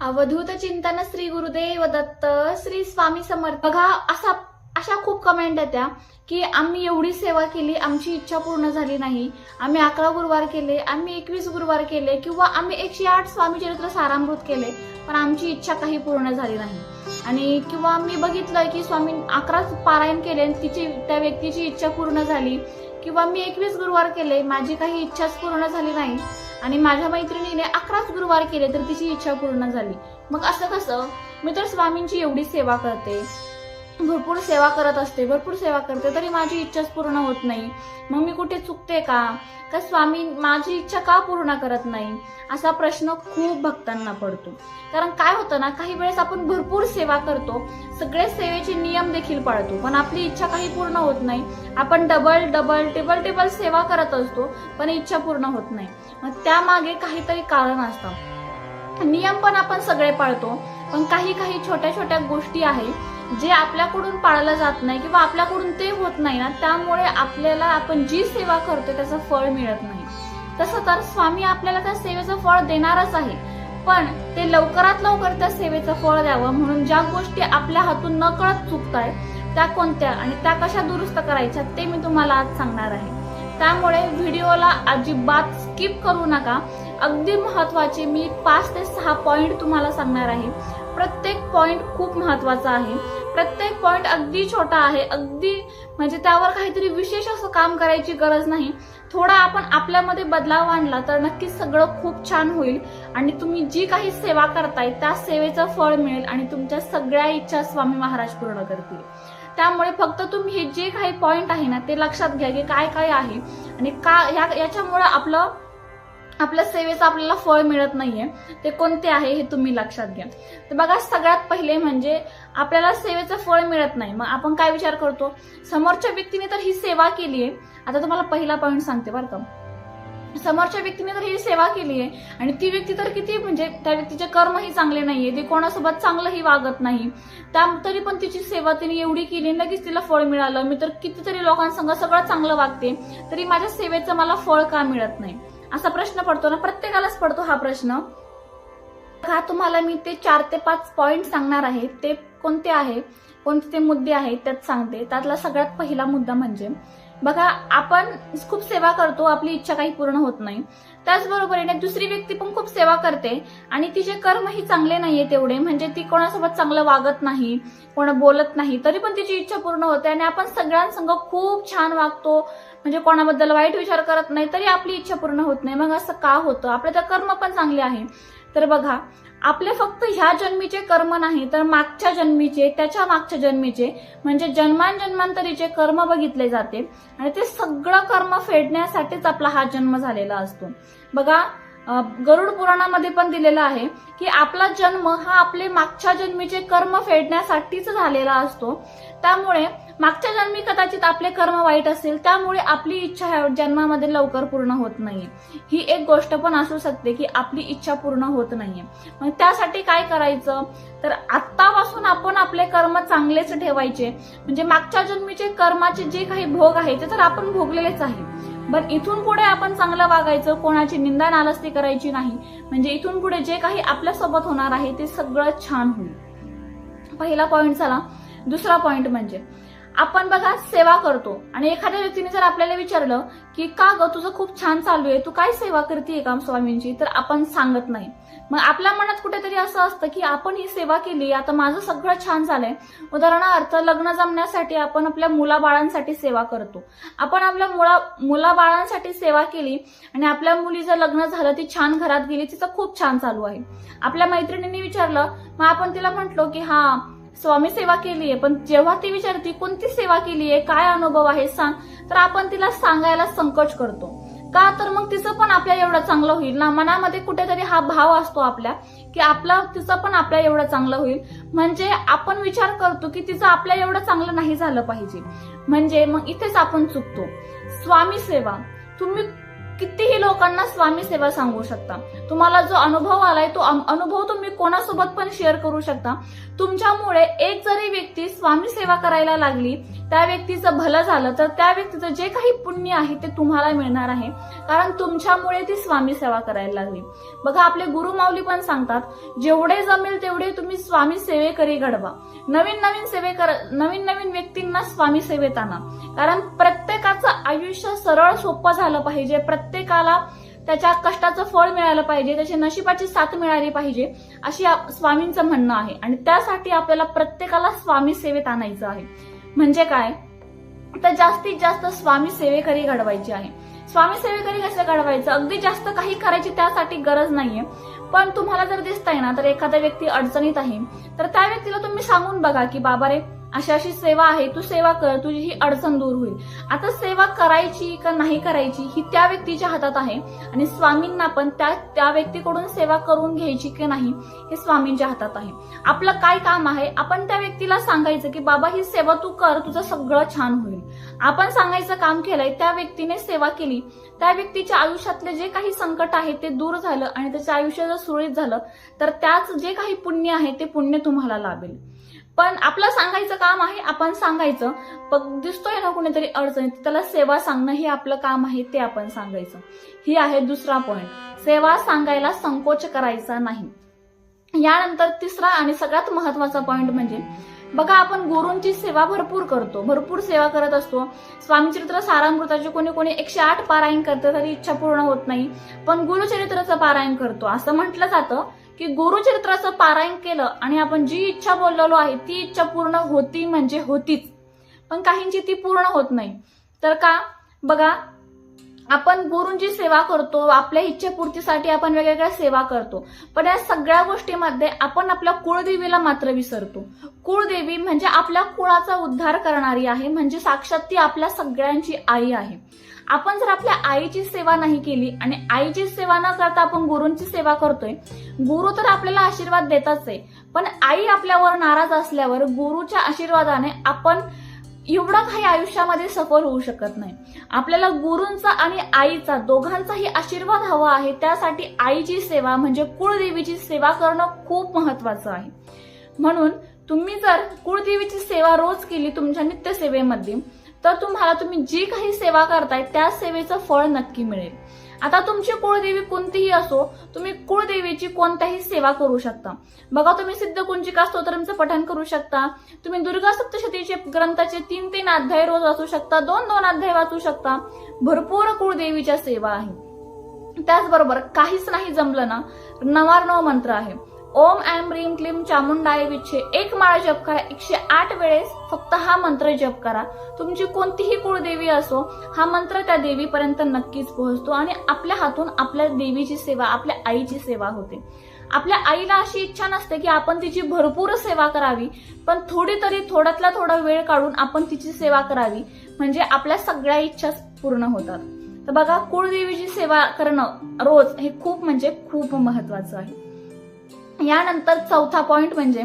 अवधूत चिंतन श्री गुरुदेव दत्त श्री स्वामी समर्थ. बघा असा अशा खूप कमेंट येत्या की आम्ही एवढी सेवा केली आमची इच्छा पूर्ण झाली नाही. आम्ही अकरा गुरुवार केले आम्ही एकवीस गुरुवार केले किंवा आम्ही एकशे आठ स्वामी चरित्र सारामृत केले पण आमची इच्छा काही पूर्ण झाली नाही. आणि किंवा मी बघितलं की स्वामी अकराच पारायण केले आणि तिची त्या व्यक्तीची इच्छा पूर्ण झाली किंवा मी एकवीस गुरुवार केले माझी काही इच्छाच पूर्ण झाली नाही. आणि माझ्या मैत्रिणीने अकराच गुरुवार केले तर तिची इच्छा पूर्ण झाली. मग असं कसं? मी तर स्वामींची एवढी सेवा करते. भरपूर सेवा करत असते भरपूर सेवा करते तरी माझी इच्छाच पूर्ण होत नाही. मग मी कुठे चुकते का? का स्वामी माझी इच्छा का पूर्ण करत नाही? असा प्रश्न खूप भक्तांना पडतो. कारण काय होतं ना काही वेळेस आपण भरपूर सेवा करतो सगळे सेवेचे नियम देखील पाळतो पण आपली इच्छा काही पूर्ण होत नाही. आपण डबल डबल टेबल टेबल सेवा करत असतो पण इच्छा पूर्ण होत नाही. मग त्यामागे काहीतरी कारण असतं. नियम पण आपण सगळे पाळतो पण काही काही छोट्या छोट्या गोष्टी आहेत जे आपल्याकडून पाळलं जात नाही किंवा आपल्याकडून ते होत नाही ना त्यामुळे आपल्याला आपण जी सेवा करतो त्याचं फळ मिळत नाही. तसं तर स्वामी आपल्याला त्या सेवेचं फळ देणारच आहे पण ते लवकरात लवकर त्या सेवेचं फळ द्यावं म्हणून ज्या गोष्टी आपल्या हातून न कळत चुकताय त्या कोणत्या आणि त्या कशा दुरुस्त करायच्या ते मी तुम्हाला आज सांगणार आहे. त्यामुळे व्हिडिओला अजिबात स्किप करू नका. अगदी महत्त्वाचे मी पाच ते सहा पॉइंट तुम्हाला सांगणार आहे. प्रत्येक पॉइंट खूप महत्त्वाचा आहे. प्रत्येक पॉइंट अगदी छोटा आहे. अगदी म्हणजे त्यावर काहीतरी विशेष असं काम करायची गरज नाही. थोडा आपण आपल्यामध्ये बदलाव आणला तर नक्कीच सगळं खूप छान होईल. आणि तुम्ही जी काही सेवा करताय त्या सेवेचं फळ मिळेल आणि तुमच्या सगळ्या इच्छा स्वामी महाराज पूर्ण करतील. त्यामुळे फक्त तुम्ही हे जे काही पॉइंट आहे ना ते लक्षात घ्या की काय काय आहे. आणि का या- याच्यामुळं आपलं आपल्या सेवेचं आपल्याला फळ मिळत नाहीये. ते कोणते आहे हे तुम्ही लक्षात घ्या. तर बघा सगळ्यात पहिले म्हणजे आपल्याला सेवेचं फळ मिळत नाही. मग आपण काय विचार करतो? समोरच्या व्यक्तीने तर ही सेवा केली आहे आता तुम्हाला पहिला पॉईंट सांगते बरं का. समोरच्या व्यक्तीने तर ही सेवा केली आहे आणि ती व्यक्ती तर किती म्हणजे त्या व्यक्तीचे कर्मही चांगले नाहीये. ती कोणासोबत चांगलंही वागत नाही. त्या तरी पण तिची सेवा तिने एवढी केली लगेच तिला फळ मिळालं. मी तर कितीतरी लोकांसंग सगळं चांगलं वागते. तरी माझ्या सेवेचं मला फळ का मिळत नाही? असा प्रश्न पडतो ना प्रत्येकालाच पडतो हा प्रश्न. हा तुम्हाला मी ते चार ते पाच पॉइंट सांगणार आहे. ते कोणते आहे? कोणते ते मुद्दे आहेत? त्यात सांगते. त्यातला सगळ्यात पहिला मुद्दा म्हणजे बघा आपण खूप सेवा करतो आपली इच्छा काही पूर्ण होत नाही. त्याचबरोबरीने दुसरी व्यक्ती पण खूप सेवा करते आणि तिचे कर्मही चांगले नाहीये तेवढे. म्हणजे ती कोणासोबत चांगलं वागत नाही कोणा बोलत नाही तरी पण तिची इच्छा पूर्ण होते आणि आपण सगळ्यांसंग खूप छान वागतो. म्हणजे कोणाबद्दल वाईट विचार करत नाही तरी आपली इच्छा पूर्ण होत नाही. मग असं का होतं? आपले तर कर्म पण चांगले आहे. तर बघा आपले फक्त ह्या जन्मीचे कर्म नाही तर मागच्या जन्मीचे त्याच्या मागच्या जन्मीचे म्हणजे जन्मांजन्मांतरीचे कर्म बघितले जाते. आणि ते सगळं कर्म फेडण्यासाठीच आपला हा जन्म झालेला असतो. बघा गरुड पुराणामध्ये पण दिलेलं आहे की आपला जन्म हा आपले मागच्या जन्मीचे कर्म फेडण्यासाठीच झालेला असतो. त्यामुळे मागच्या जन्मी कदाचित आपले कर्म वाईट असेल त्यामुळे आपली इच्छा ह्या जन्मामध्ये लवकर पूर्ण होत नाहीये. ही एक गोष्ट पण असू शकते की आपली इच्छा पूर्ण होत नाहीये. मग त्यासाठी काय करायचं? तर आत्तापासून आपण आपले कर्म चांगलेच ठेवायचे. म्हणजे मागच्या जन्मीचे कर्माचे जे काही भोग आहे ते तर आपण भोगलेलेच आहे. पण इथून पुढे आपण चांगलं वागायचं कोणाची निंदा नालस्ती करायची नाही. म्हणजे इथून पुढे जे काही आपल्यासोबत होणार आहे ते सगळं छान होईल. पहिला पॉइंट झाला दुसरा पॉइंट म्हणजे आपण बघा सेवा करतो. आणि एखाद्या व्यक्तीने जर आपल्याला विचारलं की का ग तुझं खूप छान चालू आहे तू काय सेवा करते का स्वामींची? तर आपण सांगत नाही. मग आपल्या मनात कुठेतरी असं असतं की आपण ही सेवा केली आता माझं सगळं छान झालंय. उदाहरणार्थ लग्न जमण्यासाठी आपण आपल्या मुलाबाळांसाठी सेवा करतो. आपण आपल्या मुला मुलाबाळांसाठी सेवा केली आणि आपल्या मुलीचं लग्न झालं ती छान घरात गेली तिचं खूप छान चालू आहे. आपल्या मैत्रिणींनी विचारलं मग आपण तिला म्हटलो की हा स्वामी सेवा केली आहे पण जेव्हा ती विचारते कोणती सेवा केली आहे? काय अनुभव आहे? सांग. तर आपण तिला सांगायला संकोच करतो. का तर मग तिचं पण आपल्या एवढं चांगलं होईल ना? मनामध्ये कुठेतरी हा भाव असतो आपल्या की आपला तिचं पण आपल्या एवढं चांगलं होईल. म्हणजे आपण विचार करतो की तिचं आपल्या एवढं चांगलं नाही झालं पाहिजे. म्हणजे मग इथेच आपण चुकतो. स्वामी सेवा तुम्ही कितीही लोकांना स्वामी सेवा सांगू शकता. तुम्हाला जो अनुभव आलाय तो अनुभव तुम्ही कोणासोबत पण शेअर करू शकता. तुमच्यामुळे एक जरी व्यक्ती स्वामी सेवा करायला लागली त्या व्यक्तीचं भलं झालं तर त्या व्यक्तीचं जे काही पुण्य आहे ते तुम्हाला मिळणार आहे. कारण तुमच्यामुळे ती स्वामी सेवा करायला लागली. बघा आपले गुरु माऊली पण सांगतात जेवढे जमेल तेवढे तुम्ही स्वामी सेवेकरी घडवा. नवीन नवीन सेवे कर नवीन नवीन व्यक्तींना स्वामी सेवेत आणा. कारण प्रत्येकाचं आयुष्य सरळ सोपं झालं पाहिजे प्रत्येकाला त्याच्या कष्टाचं फळ मिळालं पाहिजे त्याच्या नशिबाची साथ मिळाली पाहिजे अशी स्वामींचं म्हणणं आहे. आणि त्यासाठी आपल्याला प्रत्येकाला स्वामी सेवेत आणायचं आहे. म्हणजे काय? तर जास्तीत जास्त स्वामी सेवेकरी घडवायची आहे. स्वामी सेवेकरी कसं घडवायचं? अगदी जास्त काही करायची त्यासाठी गरज नाहीये. पण तुम्हाला जर दिसताय ना तर एखादा व्यक्ती अडचणीत आहे तर त्या व्यक्तीला तुम्ही सांगून बघा की बाबा रे अशी अशी सेवा आहे तू सेवा कर तुझी ही अडचण दूर होईल. आता सेवा करायची का नाही करायची ही त्या व्यक्तीच्या हातात आहे आणि स्वामींना पण त्या त्या व्यक्तीकडून सेवा करून घ्यायची की नाही हे स्वामींच्या हातात आहे. आपलं काय काम आहे? आपण त्या व्यक्तीला सांगायचं की बाबा ही सेवा तू कर तुझं सगळं छान होईल. आपण सांगायचं काम केलंय त्या व्यक्तीने सेवा केली. त्या व्यक्तीच्या आयुष्यातले जे काही संकट आहे ते दूर झालं आणि त्याचं आयुष्य जर सुरळीत झालं तर त्याच जे काही पुण्य आहे ते पुण्य तुम्हाला लाभेल. पण आपलं सांगायचं काम आहे आपण सांगायचं. पण दिसतोय ना कुणीतरी अडचणीत त्याला सेवा सांगणं हे आपलं काम आहे ते आपण सांगायचं. ही आहे दुसरा पॉइंट सेवा सांगायला संकोच करायचा नाही. यानंतर तिसरा आणि सगळ्यात महत्त्वाचा पॉइंट म्हणजे बघा आपण गुरूंची सेवा भरपूर करतो भरपूर सेवा करत असतो. स्वामीचरित्र सारामृताचे कोणी कोणी एकशे आठ पारायण करतं तरी इच्छा पूर्ण होत नाही. पण गुरुचरित्राचं पारायण करतो. असं म्हटलं जातं की गुरुचरित्राचं पारायण केलं आणि आपण जी इच्छा बोललेलो आहे ती इच्छा पूर्ण होती म्हणजे होतीच. पण काहींची ती पूर्ण होत नाही. तर का? बघा आपण गुरूंची सेवा करतो आपल्या इच्छेपूर्तीसाठी आपण वेगवेगळ्या सेवा करतो. पण या सगळ्या गोष्टीमध्ये आपण आपल्या कुळदेवीला मात्र विसरतो. कुळदेवी म्हणजे आपल्या कुळाचा उद्धार करणारी आहे म्हणजे साक्षात ती आपल्या सगळ्यांची आई आहे. आपण जर आपल्या आईची सेवा नाही केली आणि आईची सेवा न करता आपण गुरूंची सेवा करतोय गुरु तर आपल्याला आशीर्वाद देताच आहे. पण आई आपल्यावर नाराज असल्यावर गुरुच्या आशीर्वादाने आपण एवढं काही आयुष्यामध्ये सफल होऊ शकत नाही. आपल्याला गुरूंचा आणि आईचा दोघांचाही आशीर्वाद हवा आहे. त्यासाठी आईची सेवा म्हणजे कुळदेवीची सेवा करणं खूप महत्वाचं आहे. म्हणून तुम्ही जर कुळदेवीची सेवा रोज केली तुमच्या नित्यसेवेमध्ये तर तुम्हाला तुम्ही जी काही सेवा करताय त्या सेवेचं फळ नक्की मिळेल. आता तुमची कुळदेवी कोणतीही असो तुम्ही कुळदेवीची कोणत्याही सेवा करू शकता. बघा तुम्ही सिद्ध कुंजिका स्तोत्रमचं पठण करू शकता. तुम्ही दुर्गा सप्तशतीचे ग्रंथाचे तीन तीन अध्याय रोज वाचू शकता दोन दोन अध्याय वाचू शकता. भरपूर कुळदेवीच्या सेवा आहे. त्याचबरोबर काहीच नाही जमलं ना नवार्णव मंत्र आहे. ओम ऐम रीम क्लीम चामुंडाय विच्छे. एक माळा जप करा. एकशे आठ वेळेस फक्त हा मंत्र जप करा. तुमची कोणतीही कुळदेवी असो हा मंत्र त्या देवीपर्यंत नक्कीच पोहोचतो आणि आपल्या हातून आपल्या देवीची सेवा आपल्या आईची सेवा होते. आपल्या आईला अशी इच्छा नसते की आपण तिची भरपूर सेवा करावी पण थोडी तरी थोड्यातला थोडा वेळ काढून आपण तिची सेवा करावी. म्हणजे आपल्या सगळ्या इच्छा पूर्ण होतात. तर बघा कुळदेवीची सेवा करणं रोज हे खूप म्हणजे खूप महत्वाचं आहे. यानंतर चौथा पॉइंट म्हणजे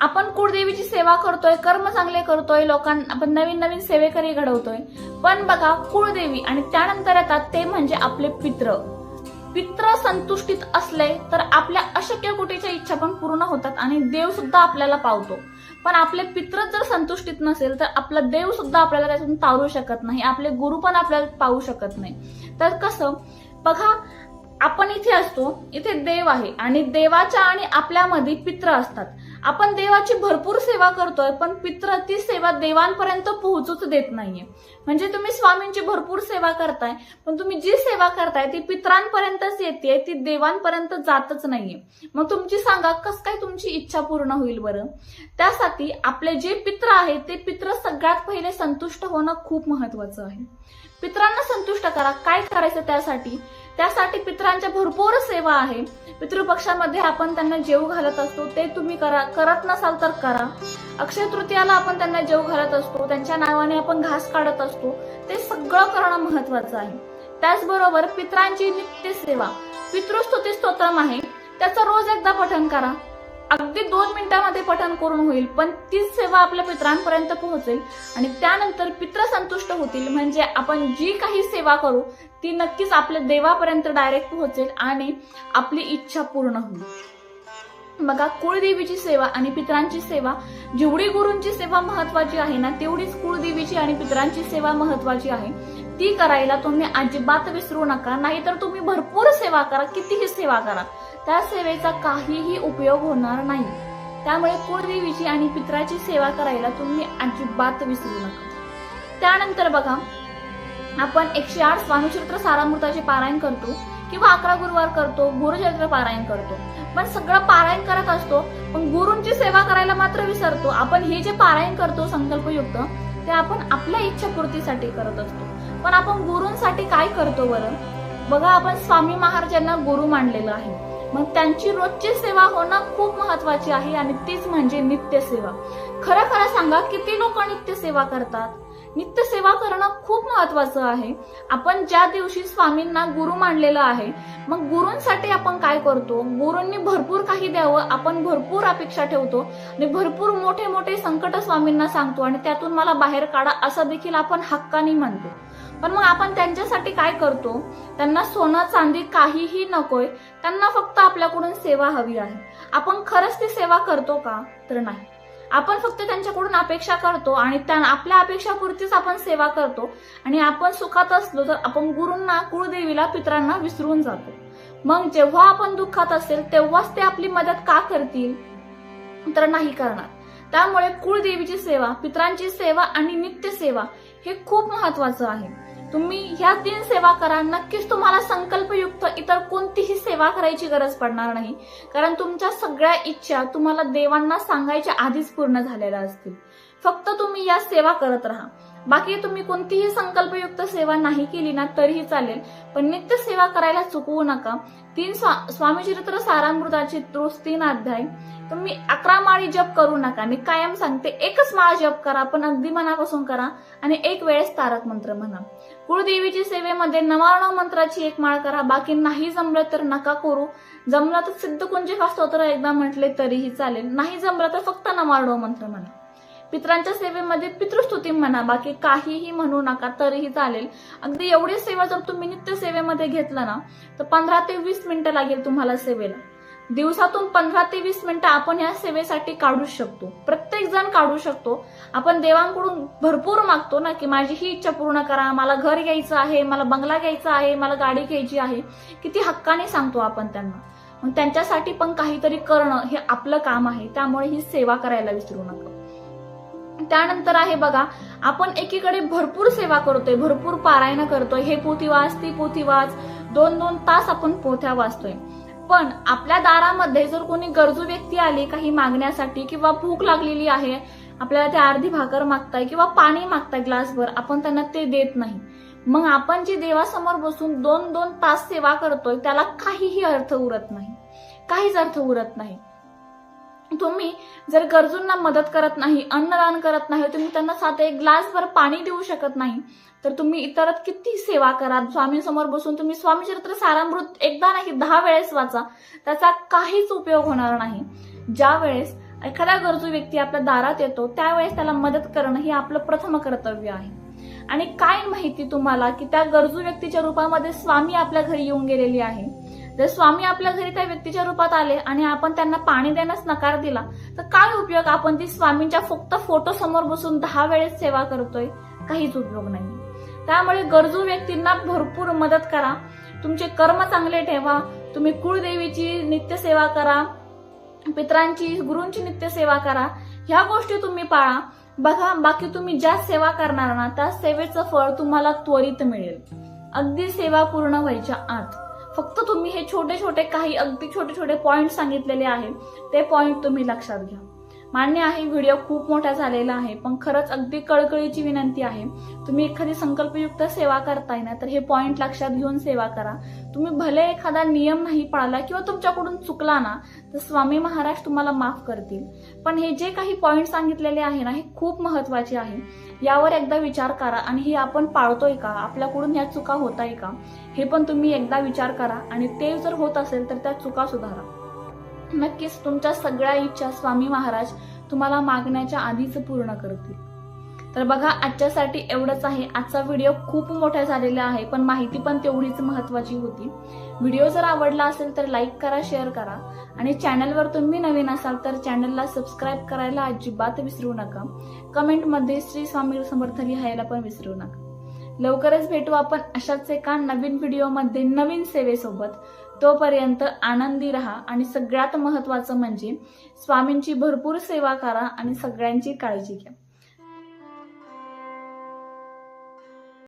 आपण कुळदेवीची सेवा करतोय कर्म चांगले करतोय लोकांना आपण नवीन नवीन सेवेकरी घडवतोय. पण बघा कुळदेवी आणि त्यानंतर येतात ते म्हणजे आपले पित्र. पित्र संतुष्टीत असले तर आपल्या अशक्य कुटीच्या इच्छा पण पूर्ण होतात आणि देव सुद्धा आपल्याला पावतो. पण आपले पित्र जर संतुष्टीत नसेल तर आपला देव सुद्धा आपल्याला त्यातून तारू शकत नाही. आपले गुरु पण आपल्याला पाहू शकत नाही. तर कसं? बघा आपण इथे असतो इथे देव आहे. आणि देवाच्या आणि आपल्यामध्ये पित्र असतात. आपण देवाची भरपूर सेवा करतोय पण पित्र ती सेवा देवांपर्यंत पोहोचूच देत नाहीये. म्हणजे तुम्ही स्वामींची भरपूर सेवा करताय पण तुम्ही जी सेवा करताय ती पित्रांपर्यंतच येते ती देवांपर्यंत जातच नाहीये. मग तुमची सांगा कस काय तुमची इच्छा पूर्ण होईल बरं? त्यासाठी आपले जे पित्र आहे ते पित्र सगळ्यात पहिले संतुष्ट होणं खूप महत्वाचं आहे. पित्रांना संतुष्ट करा. काय करायचं त्यासाठी? त्यासाठी पित्रांच्या भरपूर सेवा आहे. पितृपक्षामध्ये आपण त्यांना जेव घालत असतो ते तुम्ही करा करत नसाल तर करा. अक्षय तृतीयाला आपण त्यांना जेव घालत असतो त्यांच्या नावाने आपण घास काढत असतो ते सगळं करणं महत्वाचं आहे. त्याचबरोबर पित्रांची नित्य सेवा पितृस्तुती स्तोत्रम आहे. त्याचं रोज एकदा पठण करा. अगदी दोन मिनिटांमध्ये पठण करून होईल पण तीच सेवा आपल्या पित्रांपर्यंत पोहोचेल. आणि त्यानंतर पित्र संतुष्ट होतील म्हणजे आपण जी काही सेवा करू ती नक्कीच आपल्या देवापर्यंत डायरेक्ट पोहोचेल आणि आपली इच्छा पूर्ण होईल. बघा कुळदेवीची सेवा आणि पितरांची सेवा जेवढी गुरूंची सेवा महत्वाची आहे ना तेवढीच कुळदेवीची आणि पित्रांची सेवा महत्वाची आहे. ती करायला तुम्ही अजिबात विसरू नका नाहीतर तुम्ही भरपूर सेवा करा कितीही सेवा करा. त्या सेवेचा काहीही उपयोग होणार नाही. त्यामुळे कुळदेवीची आणि पित्राची सेवा करायला तुम्ही अजिबात विसरू नका. त्यानंतर बघा आपण एकशे आठ स्वामीचरित्र सारामृताचे पारायण करतो किंवा अकरा गुरुवार करतो गुरुचरित्र पारायण करतो. पण सगळं पारायण करत असतो पण गुरूंची सेवा करायला मात्र विसरतो. आपण हे जे पारायण करतो संकल्पयुक्त ते आपण आपल्या इच्छापूर्तीसाठी करत असतो. पण आपण गुरूंसाठी काय करतो बरं? बघा आपण स्वामी महाराजांना गुरु मानलेलं आहे. मग त्यांची रोजची सेवा होणं खूप महत्वाची आहे आणि तीच म्हणजे नित्य सेवा खरं खरं सांगा किती लोक नित्य सेवा करतात? नित्य सेवा करणं खूप महत्वाचं आहे. आपण ज्या दिवशी स्वामींना गुरु मानलेलं आहे मग गुरूंसाठी आपण काय करतो? गुरूंनी भरपूर काही द्यावं आपण भरपूर अपेक्षा ठेवतो आणि भरपूर मोठे मोठे संकट स्वामींना सांगतो आणि त्यातून मला बाहेर काढा असं देखील आपण हक्कानी म्हणतो. पण मग आपण त्यांच्यासाठी काय करतो? त्यांना सोनं चांदी काहीही नकोय. त्यांना फक्त आपल्याकडून सेवा हवी आहे. आपण खरंच ती सेवा करतो का? तर नाही. आपण फक्त त्यांच्याकडून अपेक्षा करतो आणि त्या आपल्या अपेक्षापुरतीच आपण सेवा करतो. आणि आपण सुखात असलो तर आपण गुरूंना कुळदेवीला पित्रांना विसरून जातो. मग जेव्हा आपण दुःखात असेल तेव्हाच ते आपली मदत का करतील? तर नाही करणार. त्यामुळे कुळदेवीची सेवा पित्रांची सेवा आणि नित्य सेवा हे खूप महत्वाचं आहे. तुम्ही ह्या तीन सेवा करा नक्कीच तुम्हाला संकल्पयुक्त इतर कोणतीही सेवा करायची गरज पडणार नाही. कारण तुमच्या सगळ्या इच्छा तुम्हाला देवांना सांगायच्या आधीच पूर्ण झालेल्या असतील. फक्त तुम्ही या सेवा करत राहा. बाकी तुम्ही कोणतीही संकल्पयुक्त सेवा नाही केली ना तरीही चालेल. पण नित्य सेवा करायला चुकवू नका. तीन स्वा स्वामीचरित्र सारामृताचे रोज तीन अध्याय. तुम्ही अकरा माळी जप करू नका. मी कायम सांगते एकच माळ जप करा पण अगदी मनापासून करा आणि एक वेळेस तारक मंत्र म्हणा. कुळदेवीची सेवेमध्ये नवारणव मंत्राची एक माळ करा. बाकी नाही जमलं तर नका करू. जमलं तर सिद्धकुंजिका स्तोत्र एकदा म्हटले तरीही चालेल. नाही जमलं तर फक्त नवारणव मंत्र म्हणा. पित्रांच्या सेवेमध्ये पितृस्तुती म्हणा बाकी काहीही म्हणू नका तरीही चालेल. अगदी एवढी सेवा जर तुम्ही नित्य सेवेमध्ये घेतला ना तर पंधरा ते वीस मिनिटं लागेल तुम्हाला सेवेला. दिवसातून पंधरा ते वीस मिनिटं आपण या सेवेसाठी काढू शकतो. प्रत्येक जण काढू शकतो. आपण देवांकडून भरपूर मागतो ना की माझी ही इच्छा पूर्ण करा मला घर घ्यायचं आहे मला बंगला घ्यायचा आहे मला गाडी घ्यायची आहे. किती हक्काने सांगतो आपण त्यांना. मग त्यांच्यासाठी पण काहीतरी करणं हे आपलं काम आहे त्यामुळे ही सेवा करायला विसरू नका. त्यानंतर आहे बघा आपण एकीकडे भरपूर सेवा करतोय भरपूर पारायण करतोय. हे पोथी वाच ती पोथी वाच दोन दोन तास आपण पोथ्या वाचतोय. पण आपल्या दारामध्ये जर कोणी गरजू व्यक्ती आली काही मागण्यासाठी किंवा भूक लागलेली आहे आपल्याला ते अर्धी भाकर मागताय किंवा पाणी मागताय ग्लासभर आपण त्यांना ते देत नाही. मग आपण जी देवासमोर बसून दोन दोन तास सेवा करतोय त्याला काहीही अर्थ उरत नाही. काहीच अर्थ उरत नाही. तुम्ही जर गरजूंना मदत करत नाही अन्नदान करत नाही तुम्ही त्यांना साधे एक ग्लासभर पाणी देऊ शकत नाही तर तुम्ही इतर किती सेवा करा. स्वामींसमोर बसून तुम्ही स्वामी चरित्र सारामृत एकदा नाही दहा वेळेस वाचा. त्याचा काहीच उपयोग होणार नाही. ज्या वेळेस एखादा गरजू व्यक्ती आपल्या दारात येतो त्यावेळेस त्याला मदत करणं हे आपलं प्रथम कर्तव्य आहे. आणि काय माहिती तुम्हाला की त्या गरजू व्यक्तीच्या रूपामध्ये स्वामी आपल्या घरी येऊन गेलेली आहे? जर स्वामी आपल्या घरी त्या व्यक्तीच्या रूपात आले आणि आपण त्यांना पाणी देण्यास नकार दिला तर काय उपयोग आपण ती स्वामींच्या फक्त फोटो समोर बसून दहा वेळेस सेवा करतोय? काहीच उपयोग नाही. त्यामुळे गरजू व्यक्तींना भरपूर मदत करा. तुमचे कर्म चांगले ठेवा. तुम्ही कुळदेवीची नित्य सेवा करा. पित्रांची गुरूंची नित्य सेवा करा. ह्या गोष्टी तुम्ही पाळा. बघा बाकी तुम्ही ज्या सेवा करणार ना त्या सेवेचं फळ तुम्हाला त्वरित मिळेल. अगदी सेवा पूर्ण व्हायच्या आत. फक्त तुम्ही हे छोटे छोटे काही अगदी छोटे छोटे पॉईंट सांगितलेले आहे. ते पॉईंट तुम्ही लक्षात घ्या. मान्य आहे व्हिडिओ खूप मोठा झालेला आहे पण खरंच अगदी कळकळीची विनंती आहे. तुम्ही एखादी संकल्पयुक्त सेवा करताय ना तर हे पॉइंट लक्षात घेऊन सेवा करा. तुम्ही भले एखादा नियम नाही पाळला किंवा तुमच्याकडून चुकला ना तर स्वामी महाराज तुम्हाला माफ करतील. पण हे जे काही पॉइंट सांगितलेले आहे ना हे खूप महत्त्वाचे आहे. यावर एकदा विचार करा आणि हे आपण पाळतोय का? आपल्याकडून ह्या चुका होत आहे का? हे पण तुम्ही एकदा विचार करा आणि ते जर होत असेल तर त्या चुका सुधारा. नक्कीच तुमच्या सगळ्या इच्छा स्वामी महाराज तुम्हाला मागण्याच्या आधीच पूर्ण करतील. तर बघा आजच्यासाठी एवढंच आहे. आजचा व्हिडिओ खूप मोठा झालेला आहे पण माहिती पण तेवढीच महत्वाची होती. व्हिडिओ जर आवडला असेल तर लाईक करा शेअर करा. आणि चॅनलवर तुम्ही नवीन असाल तर चॅनलला सबस्क्राईब करायला अजिबात विसरू नका. कमेंटमध्ये श्री स्वामी समर्थ लिहायला पण विसरू नका. लवकरच भेटू आपण अशाच एका नवीन व्हिडिओमध्ये नवीन सेवेसोबत. तोपर्यंत आनंदी राहा आणि सगळ्यात महत्वाचं म्हणजे स्वामींची भरपूर सेवा करा आणि सगळ्यांची काळजी घ्या.